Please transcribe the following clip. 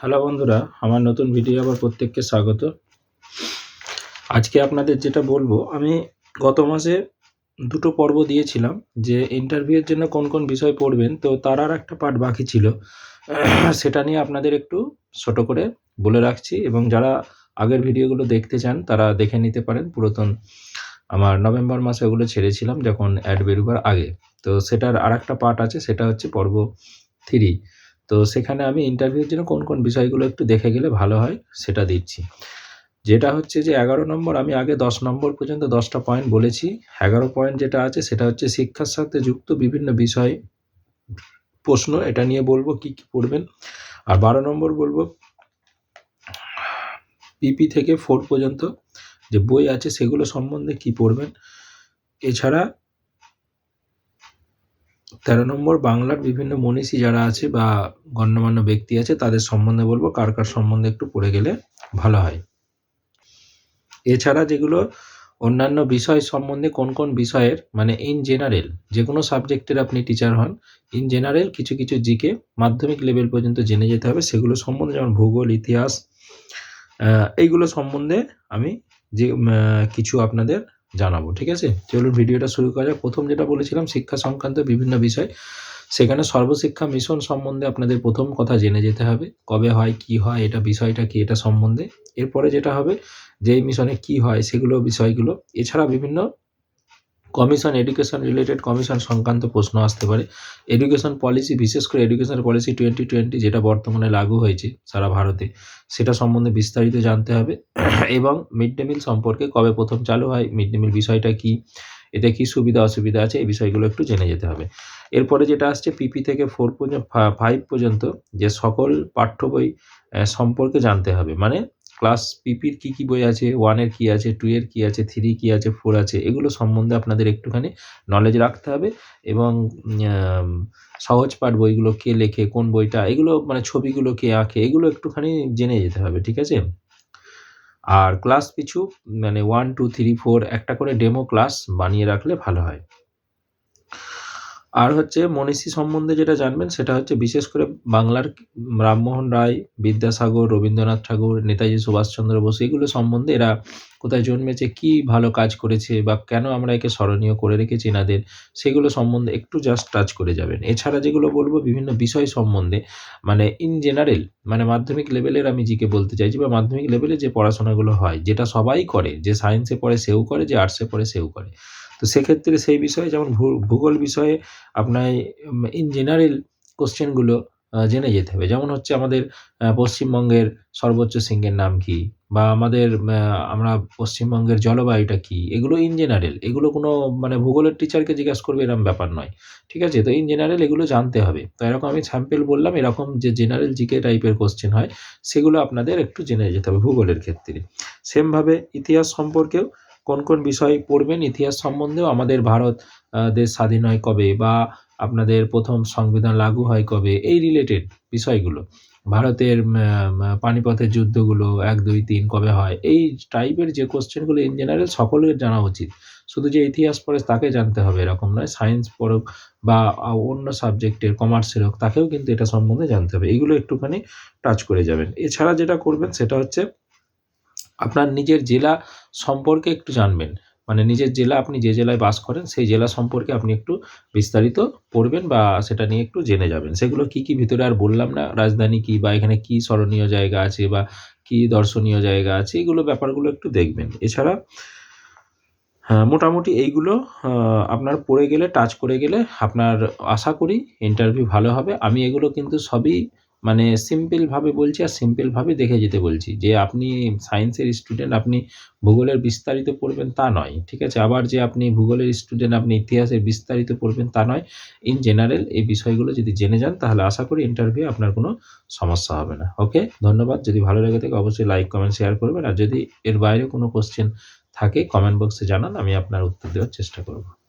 Hello বন্ধুরা, আমার নতুন ভিডিও আবার প্রত্যেককে স্বাগত। আজকে আপনাদের যেটা বলব, আমি গত মাসে দুটো পর্ব দিয়েছিলাম যে ইন্টারভিউয়ের জন্য কোন কোন বিষয় পড়বেন, তো তার আর একটা পার্ট বাকি ছিল। সেটা নিয়ে আপনাদের একটু ছোট করে বলে রাখছি এবং যারা আগের ভিডিওগুলো দেখতে চান, তারা দেখে নিতে পারেন। পুরাতন আমার নভেম্বর মাসে ওগুলো ছেড়েছিলাম যখন অ্যাড বেরোবার আগে। তো সেটার আর একটা পার্ট আছে, সেটা হচ্ছে পর্ব থ্রি তো সেখানে আমি ইন্টারভিউর জন্য কোন কোন বিষয়গুলো একটু দেখে গেলে ভালো হয় সেটা দিচ্ছি। যেটা হচ্ছে যে এগারো নম্বর আমি আগে দশ নম্বর পর্যন্ত দশটা পয়েন্ট বলেছি। এগারো পয়েন্ট যেটা আছে সেটা হচ্ছে শিক্ষার সাথে যুক্ত বিভিন্ন বিষয়, প্রশ্ন এটা নিয়ে বলব কি কি পড়বেন। আর বারো নম্বর বলব পিপি থেকে ফোর পর্যন্ত যে বই আছে সেগুলো সম্বন্ধে কি পড়বেন। এছাড়া তেরো নম্বর বাংলার বিভিন্ন মনীষী যারা আছে বা গণ্যমান্য ব্যক্তি আছে, তাদের সম্বন্ধে বলব, কার কার সম্বন্ধে একটু পড়ে গেলে ভালো হয়। এছাড়া যেগুলো অন্যান্য বিষয় সম্বন্ধে কোন কোন বিষয়ের মানে ইন জেনারেল যে কোনো সাবজেক্টের আপনি টিচার হন ইন জেনারেল কিছু কিছু জিকে মাধ্যমিক লেভেল পর্যন্ত জেনে যেতে হবে, সেগুলো সম্বন্ধে যেমন ভূগোল, ইতিহাস এইগুলো সম্বন্ধে আমি যে কিছু আপনাদের জানাব, ঠিক আছে? চলুন ভিডিওটা শুরু করা যাক। প্রথম যেটা বলেছিলাম, শিক্ষা সংক্রান্ত বিভিন্ন বিষয়। সেখানে সর্বশিক্ষা মিশন সম্বন্ধে আপনাদের প্রথম কথা জেনে যেতে হবে। কবে হয়, কি হয়, এটা বিষয়টা কি, এটা সম্বন্ধে। এরপরে যেটা হবে যে মিশনে কি হয়, সেগুলো, বিষয়গুলো। এছাড়া বিভিন্ন কমিশন এডুকেশন রিলেটেড কমিশন সংক্রান্ত প্রশ্ন আসতে পারে। এডুকেশন পলিসি বিশেষ করে এডুকেশন পলিসি টোয়েন্টি টোয়েন্টি যেটা বর্তমানে লাগু হয়েছে সারা ভারতে, সেটা সম্বন্ধে বিস্তারিত জানতে হবে। এবং মিড ডে মিল সম্পর্কে কবে প্রথম চালু হয় মিড ডে মিল বিষয়টা কী, এতে কী সুবিধা, অসুবিধা আছে, এই বিষয়গুলো একটু জেনে যেতে হবে। এরপরে যেটা আসছে পিপি থেকে ফোর পর্যন্ত ফাইভ পর্যন্ত যে সকল পাঠ্য বই সম্পর্কে জানতে হবে। মানে ক্লাস পিপির কী কী বই আছে? ওয়ানের কী আছে? টু এর কী আছে? থ্রি কী আছে? ফোর আছে? এগুলো সম্বন্ধে আপনাদের একটুখানি নলেজ রাখতে হবে এবং সহজ পাঠ বইগুলো কে লেখে, কোন বইটা, এগুলো মানে ছবিগুলো কে আঁকে, এগুলো একটুখানি জেনে যেতে হবে, ঠিক আছে? আর ক্লাস পিছু মানে ওয়ান টু থ্রি ফোর একটা করে ডেমো ক্লাস বানিয়ে রাখলে ভালো হয়। আর হচ্ছে মনীষী সম্বন্ধে যেটা জানবেন সেটা হচ্ছে বিশেষ করে বাংলার রামমোহন রায়, বিদ্যাসাগর, রবীন্দ্রনাথ ঠাকুর, নেতাজি সুভাষচন্দ্র বোস এগুলো সম্বন্ধে এরা কোথায় জন্মেছে, কি ভালো কাজ করেছে বা কেন আমরা একে স্মরণীয় করে রেখেছি এনাদের, সেগুলো সম্বন্ধে একটু জাস্ট টাচ করে যাবেন। এছাড়া যেগুলো বলব বিভিন্ন বিষয় সম্বন্ধে মানে ইন জেনারেল মানে মাধ্যমিক লেভেলের আমি জিকে বলতে চাইছি বা মাধ্যমিক লেভেলে যে পড়াশোনাগুলো হয়, যেটা সবাই করে, যে সায়েন্সে পড়ে সেও করে, যে আর্টসে পড়ে সেও করে। তো সেক্ষেত্রে সেই বিষয়ে যেমন ভূগোল বিষয়ে আপনার ইন জেনারেল কোশ্চেনগুলো জেনে যেতে হবে। যেমন হচ্ছে আমাদের পশ্চিমবঙ্গের সর্বোচ্চ সিংহের নাম কি? বা আমাদের আমরা পশ্চিমবঙ্গের জলবায়ুটা কি? এগুলো ইন জেনারেল এগুলো কোনো মানে ভূগোলের টিচারকে জিজ্ঞাসা করবে এরকম ব্যাপার নয়। ঠিক আছে? তো ইন জেনারেল এগুলো জানতে হবে। তো এরকম আমি স্যাম্পেল বললাম, এরকম যে জেনারেল জিকে টাইপের কোশ্চেন হয়, সেগুলো আপনাদের একটু জেনে যেতে হবে ভূগোলের ক্ষেত্রে। সেমভাবে ইতিহাস সম্পর্কেও কোন কোন বিষয় পড়বেন ইতিহাস সম্বন্ধেও আমাদের ভারত দেশ স্বাধীন হয় কবে বা আপনাদের প্রথম সংবিধান লাগু হয় কবে, এই রিলেটেড বিষয়গুলো। ভারতের পানিপথের যুদ্ধগুলো এক, দুই, তিন কবে হয়, এই টাইপের যে কোশ্চেনগুলো ইন জেনারেল সকলের জানা উচিত। শুধু যে ইতিহাস পড়ে তাকে জানতে হবে, এরকম নয় সায়েন্স পড়ুক বা অন্য সাবজেক্টের কমার্সের হোক, তাকেও কিন্তু এটা সম্বন্ধে জানতে হবে। এগুলো একটুখানি টাচ করে যাবেন। এছাড়া যেটা করবেন সেটা হচ্ছে আপনার নিজের জেলা সম্পর্কে একটু জানবেন। মানে নিজের জেলা আপনি যে জেলায় বাস করেন, সেই জেলা সম্পর্কে আপনি একটু বিস্তারিত পড়বেন বা সেটা নিয়ে একটু জেনে যাবেন। সেগুলো কি কি ভিতরে আর বললাম না? রাজধানী কি বা এখানে কি স্মরণীয় জায়গা আছে বা কি দর্শনীয় জায়গা আছে, এগুলো ব্যাপারগুলো একটু দেখবেন। এছাড়া হ্যাঁ মোটামুটি এইগুলো আপনার পড়ে গেলে, টাচ করে গেলে আপনার আশা করি ইন্টারভিউ ভালো হবে। আমি এগুলো কিন্তু সবই মানে সিম্পলভাবে বলছি আর সিম্পলভাবে দেখে যেতে বলছি। যে আপনি সায়েন্সের স্টুডেন্ট আপনি ভূগোলের বিস্তারিত পড়বেন তা নয়, ঠিক আছে? আবার যে আপনি ভূগোলের স্টুডেন্ট আপনি ইতিহাসের বিস্তারিত পড়বেন তা নয়। ইন জেনারেল এই বিষয়গুলো যদি জেনে যান, তাহলে আশা করি ইন্টারভিউ আপনার কোনো সমস্যা হবে না। ওকে ধন্যবাদ। যদি ভালো লেগে থাকে, অবশ্যই লাইক কমেন্ট শেয়ার করবেন। আর যদি এর বাইরে কোনো কোশ্চেন থাকে কমেন্ট বক্সে জানান, আমি আপনার উত্তর দেওয়ার চেষ্টা করব।